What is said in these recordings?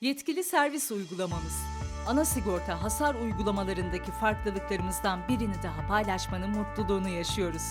Yetkili servis uygulamamız. Ana sigorta hasar uygulamalarındaki farklılıklarımızdan birini daha paylaşmanın mutluluğunu yaşıyoruz.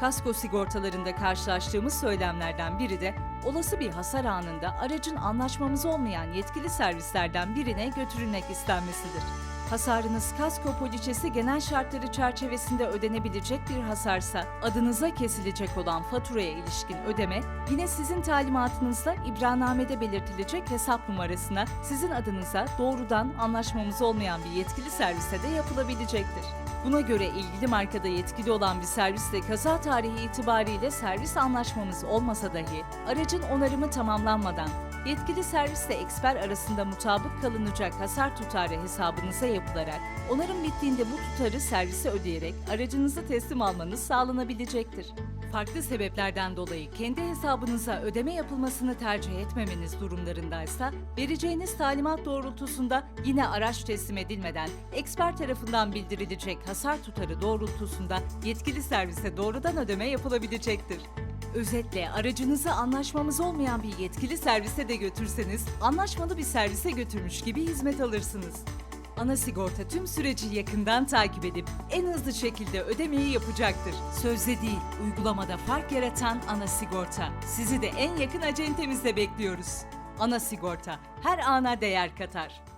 Kasko sigortalarında karşılaştığımız söylemlerden biri de olası bir hasar anında aracın anlaşmamız olmayan yetkili servislerden birine götürülmek istenmesidir. Hasarınız kasko poliçesi genel şartları çerçevesinde ödenebilecek bir hasarsa adınıza kesilecek olan faturaya ilişkin ödeme yine sizin talimatınızla ibranamede belirtilecek hesap numarasına sizin adınıza doğrudan anlaşmamız olmayan bir yetkili servise de yapılabilecektir. Buna göre ilgili markada yetkili olan bir servisle kaza tarihi itibariyle servis anlaşmamız olmasa dahi aracın onarımı tamamlanmadan yetkili servisle eksper arasında mutabık kalınacak hasar tutarı hesabınıza yapılarak onarım bittiğinde bu tutarı servise ödeyerek aracınızı teslim almanız sağlanabilecektir. Farklı sebeplerden dolayı kendi hesabınıza ödeme yapılmasını tercih etmemeniz durumlarındaysa vereceğiniz talimat doğrultusunda yine araç teslim edilmeden eksper tarafından bildirilecek hasar tutarı doğrultusunda yetkili servise doğrudan ödeme yapılabilecektir. Özetle aracınızı anlaşmamız olmayan bir yetkili servise de götürseniz anlaşmalı bir servise götürmüş gibi hizmet alırsınız. Ana sigorta tüm süreci yakından takip edip en hızlı şekilde ödemeyi yapacaktır. Sözde değil, uygulamada fark yaratan Ana Sigorta. Sizi de en yakın acentemizde bekliyoruz. Ana Sigorta, her ana değer katar.